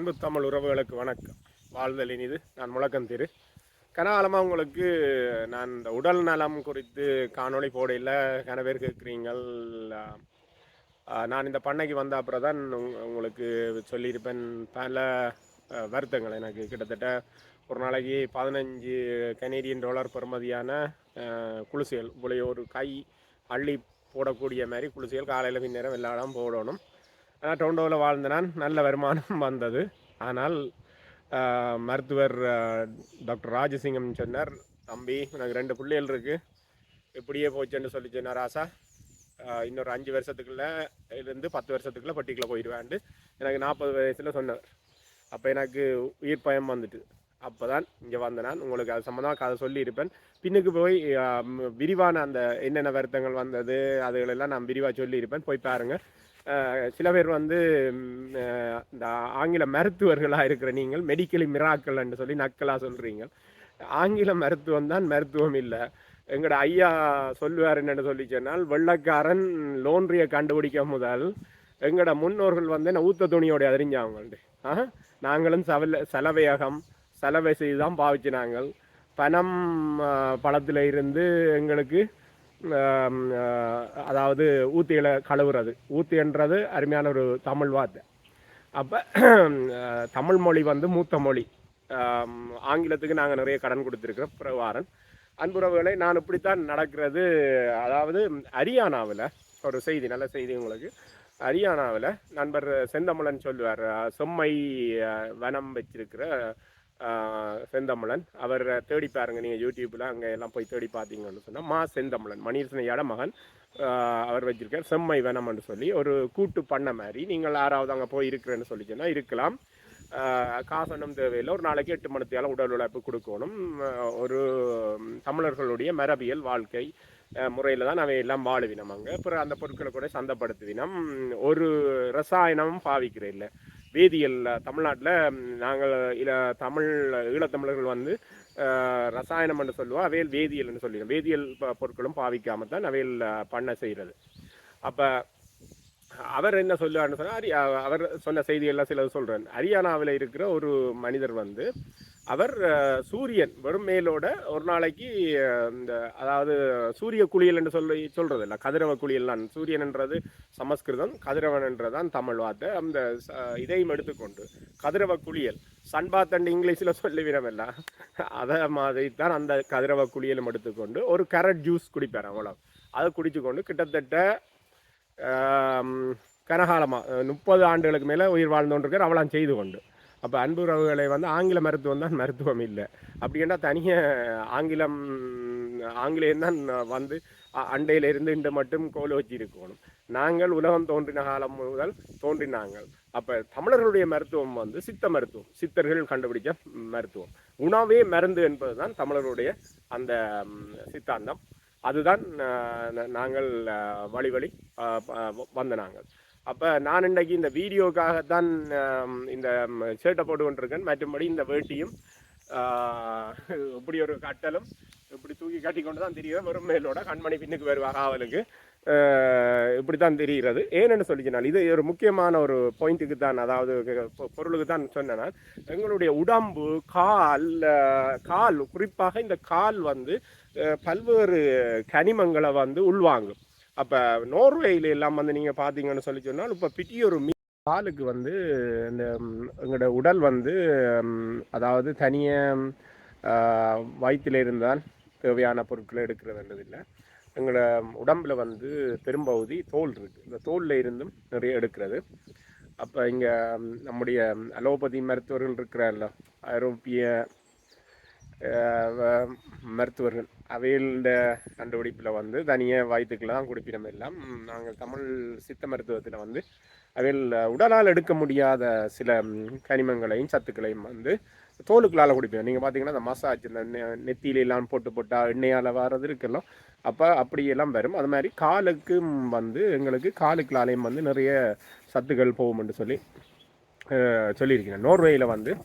அன்பு தமிழ் உறவுகளுக்கு வணக்கம். வாழ்தல் இனிது நான் முழக்கம் திரு. கனகாலமாக உங்களுக்கு நான் இந்த உடல் நலம் குறித்து காணொளி போடையில் கன பேர் கேட்குறீங்கள். நான் இந்த பண்ணைக்கு வந்த அப்புறம் தான் உங்களுக்கு சொல்லியிருப்பேன். பல வருத்தங்கள் எனக்கு கிட்டத்தட்ட ஒரு நாளைக்கு பதினஞ்சு கனேடியன் டாலர் பெறுமதியான அஹ், குளிசைகள் இப்படி ஒரு கை அள்ளி போடக்கூடிய மாதிரி குளிசைகள் காலையில் பின்னேரம் எல்லா இடம் போடணும். டொண்டோவில் வாழ்ந்த நான் நல்ல வருமானம் வந்தது. ஆனால் மருத்துவர் டாக்டர் ராஜசிங்கம் சொன்னார் தம்பி எனக்கு ரெண்டு பிள்ளைகள் இருக்குது இப்படியே போச்சுன்னு சொல்லி சொன்னார் ஆசா இன்னொரு அஞ்சு வருஷத்துக்குள்ளே இருந்து பத்து வருஷத்துக்குள்ளே பட்டிக்குள்ள போயிடுவேன்ட்டு எனக்கு நாற்பது வயசில் சொன்னார். அப்போ எனக்கு உயிர் பயம் வந்துட்டு. அப்போ தான் இங்கே வந்த நான். உங்களுக்கு அது சம்மந்தமாக கதை சொல்லியிருப்பேன். பின்னுக்கு போய் விரிவான அந்த என்னென்ன வருத்தங்கள் வந்தது அதுகளெல்லாம் நான் விரிவாக சொல்லியிருப்பேன். போய் பாருங்கள் சில பேர் வந்து இந்த ஆங்கில மருத்துவர்களாக இருக்கிற நீங்கள் மெடிக்கலி மிராக்கள்னு சொல்லி நக்கலாக சொல்கிறீங்க ஆங்கில மருத்துவம் தான் மருத்துவம் இல்லை. எங்களோட ஐயா சொல்லுவார் என்னென்னு சொல்லி சொன்னால் வெள்ளக்காரன் லோன்றியை கண்டுபிடிக்க முதல் எங்களோட முன்னோர்கள் வந்து என்ன ஊத்த துணியோடைய அறிஞ்சாங்க ஆ நாங்களும் சவல செலவையகம் செலவை செய்து தான் பாவிச்சு நாங்கள் பணம் பழத்தில் இருந்து எங்களுக்கு அதாவது ஊத்திகளை கழுவுறது. ஊத்தின்றது அருமையான ஒரு தமிழ் வார்த்தை. அப்போ தமிழ் மொழி வந்து மூத்த மொழி. ஆங்கிலத்துக்கு நாங்கள் நிறைய கடன் கொடுத்துருக்கிறோம் பிரவாரன் அன்புறவுகளை நான் இப்படித்தான் நடக்கிறது. அதாவது ஹரியானாவில் ஒரு செய்தி நல்ல செய்தி உங்களுக்கு. ஹரியானாவில் நண்பர் செந்தமிழன் சொல்லுவார் செம்மை வனம் வச்சிருக்கிற செந்தமிழன். அவர் தேடி பாருங்க நீங்கள் யூடியூப்பில் அங்கே எல்லாம் போய் தேடி பார்த்தீங்கன்னு சொன்னால் மா செந்தமிழன் மணிரசனையோட மகன். அவர் வச்சிருக்கார் செம்மை வனம்னு சொல்லி. ஒரு கூட்டு பண்ண மாதிரி. நீங்கள் யாராவது அங்கே போய் இருக்கிறேன்னு சொல்லி இருக்கலாம். காசனம் தேவையில்லை. ஒரு நாளைக்கு எட்டு மணித்தியால உடல் உழைப்பு கொடுக்கணும். ஒரு தமிழர்களுடைய மரபியல் வாழ்க்கை முறையில் தான் அவை எல்லாம் வாழுவினம் அங்கே. அப்புறம் அந்த பொருட்களை கூட சந்தைப்படுத்துவினம். ஒரு ரசாயனமும் பாவிக்கிற இல்லை. வேதியியல் தமிழ்நாட்டில் நாங்கள் இல தமிழ் ஈழத்தமிழர்கள் வந்து ரசாயனம் என்று சொல்லுவோம் அவையில் வேதியியல்னு சொல்லிடுவோம் வேதியியல் பொருட்களும் பாவிக்காமல் தான் அவையில் பண்ண செய்கிறது. அப்போ அவர் என்ன சொல்லுவார்னு சொன்னால் ஹரி அவர் சொன்ன செய்தியெல்லாம் சிலது சொல்கிறேன் ஹரியானாவில் இருக்கிற ஒரு மனிதர் வந்து அவர் சூரியன் வெறும் மேலோட ஒரு நாளைக்கு இந்த அதாவது சூரிய குளியல் என்று சொல்லி சொல்கிறது இல்லை கதிரவ குளியல் தான். சூரியன்ன்றது சமஸ்கிருதம் கதிரவன்ன்றதான் தமிழ் வார்த்தை. அந்த ச- இதையும் எடுத்துக்கொண்டு கதிரவ குளியல் சன்பாத் அண்ட் இங்கிலீஷில் சொல்லிவிடமில்ல அதை மாதிரி தான் அந்த கதிரவ குளியலும் எடுத்துக்கொண்டு ஒரு கேரட் ஜூஸ் குடிப்பார் அவ்வளோ அதை குடித்து கொண்டு கிட்டத்தட்ட கனகாலமாக முப்பது ஆண்டுகளுக்கு மேலே உயிர் வாழ்ந்தோன்றிருக்கார் அவளாம் செய்து கொண்டு. அப்போ அன்பு உறவுகளை வந்து ஆங்கில மருத்துவம் தான் மருத்துவம் இல்லை. அப்படின்னா தனியாக ஆங்கிலம் ஆங்கிலேயம் தான் வந்து அண்டையிலிருந்து இன்று மட்டும் கோல் வச்சு இருக்கணும். நாங்கள் உலகம் தோன்றின காலம் முதல் தோன்றினாங்கள். அப்போ தமிழர்களுடைய மருத்துவம் வந்து சித்த மருத்துவம். சித்தர்கள் கண்டுபிடிச்ச மருத்துவம். உணவே மருந்து என்பது தான் தமிழருடைய அந்த சித்தாந்தம். அதுதான் நாங்கள் வழி வழி வந்த நாங்கள். அப்போ நான் இன்றைக்கு இந்த வீடியோக்காகத்தான் தான் இந்த ஷர்ட்டை போட்டு கொண்டிருக்கேன் மற்றபடி இந்த வேட்டியும் இப்படி ஒரு கட்டலும் இப்படி தூக்கி கட்டி கொண்டு தான் தெரியுது வெறும் மேலோட கண்மணி பின்னுக்கு வருவா அவளுக்கு இப்படி தான் தெரிகிறது ஏன்னு சொல்லிச்சினால் இது ஒரு முக்கியமான ஒரு பாயிண்ட்டுக்கு தான் அதாவது பொருளுக்கு தான் சொன்னேன்னா எங்களுடைய உடம்பு கால் கால் குறிப்பாக இந்த கால் வந்து பல்வேறு கனிமங்களை வந்து உள்வாங்கும். அப்போ நோர்வேயில் எல்லாம் வந்து நீங்கள் பார்த்தீங்கன்னு சொல்லி சொன்னால் இப்போ பிட்டியொரு மீ காலுக்கு வந்து இந்த எங்களோட உடல் வந்து அதாவது தனியாக வயிற்றில் இருந்தால் தேவையான பொருட்களை எடுக்கிறதுன்றதில்லை எங்களோட உடம்பில் வந்து பெரும்பகுதி தோல் இருக்குது இந்த தோலில் இருந்தும் நிறைய எடுக்கிறது. அப்போ இங்கே நம்முடைய அலோபதி மருத்துவர்கள் இருக்கிறார்ல ஐரோப்பிய மருத்துவர்கள். அவையோட கண்டுபிடிப்பில் வந்து தனியாக வயிற்றுக்குள்ள தான் குடிப்பிடம் எல்லாம் நாங்கள் தமிழ் சித்த மருத்துவத்தில் வந்து அவையில் உடலால் எடுக்க முடியாத சில கனிமங்களையும் சத்துக்களையும் வந்து தோலுக்களால் குடிப்போம். நீங்கள் பார்த்தீங்கன்னா இந்த மசாஜ் இந்த நெ- நெத்தியில எல்லாம் போட்டு போட்டால் எண்ணெயால் வர்றது இருக்கலாம் அப்போ அப்படியெல்லாம் வரும். அது மாதிரி காலுக்கும் வந்து எங்களுக்கு காலுக்களாலையும் வந்து நிறைய சத்துக்கள் போகும்னு சொல்லி சொல்லியிருக்கிறேன். நோர்வேயில் வந்து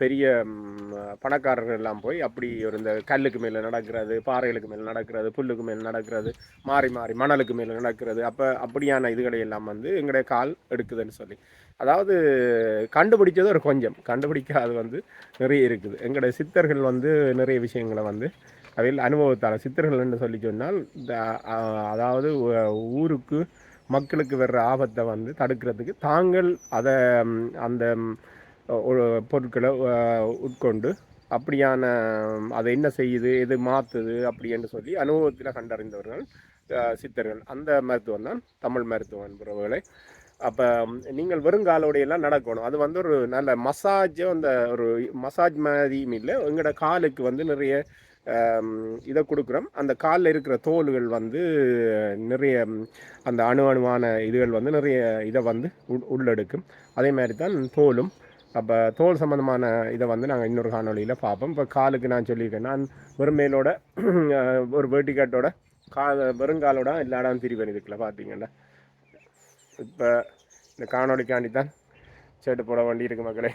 பெரிய பணக்காரர்கள் எல்லாம் போய் அப்படி ஒரு இந்த கல்லுக்கு மேலே நடக்கிறது பாறைகளுக்கு மேலே நடக்கிறது புல்லுக்கு மேலே நடக்கிறது மாறி மாறி மணலுக்கு மேலே நடக்கிறது அப்போ அப்படியான இதுகளை எல்லாம் வந்து எங்களுடைய கால் எடுக்குதுன்னு சொல்லி. அதாவது கண்டுபிடிச்சது ஒரு கொஞ்சம். கண்டுபிடிக்காது வந்து நிறைய இருக்குது. எங்களுடைய சித்தர்கள் வந்து நிறைய விஷயங்களை வந்து அதில் அனுபவத்தால் சித்தர்கள் என்று சொல்லி சொன்னால் இந்த, அதாவது ஊருக்கு மக்களுக்கு வர்ற ஆபத்தை வந்து தடுக்கிறதுக்கு தாங்கள் அதை அந்த ஒரு பொருட்களை உட்கொண்டு அப்படியான அதை என்ன செய்யுது எது மாற்றுது அப்படின்னு சொல்லி அனுபவத்தில் கண்டறிந்தவர்கள் சித்தர்கள். அந்த மருத்துவம் தான் தமிழ் மருத்துவம் என்பவர்களை. அப்போ நீங்கள் வெறுங்காலோடையெல்லாம் நடக்கணும். அது வந்து ஒரு நல்ல மசாஜோ அந்த ஒரு மசாஜ் மாதிரியும் இல்லை. எங்களோட காலுக்கு வந்து நிறைய இதை கொடுக்குறோம். அந்த காலில் இருக்கிற தோல்கள் வந்து நிறைய அந்த அணு அணுவான இதுகள் வந்து நிறைய இதை வந்து உள்ளெடுக்கும். அதே மாதிரி தான் தோலும் அப்போ தோல் சம்மந்தமான இதை வந்து நாங்கள் இன்னொரு காணொளியில் பார்ப்போம். இப்போ காலுக்கு நான் சொல்லியிருக்கேன். நான் வெறும் மேலோட ஒரு வேட்டிக்காட்டோட கா வெறுங்காலோட இல்லாடாமல் திரிவேன் இதுக்குள்ள பார்த்தீங்கன்னா இப்போ இந்த காணொளிக்காண்டி தான் சேட்டு போட வேண்டி இருக்கு மக்களே.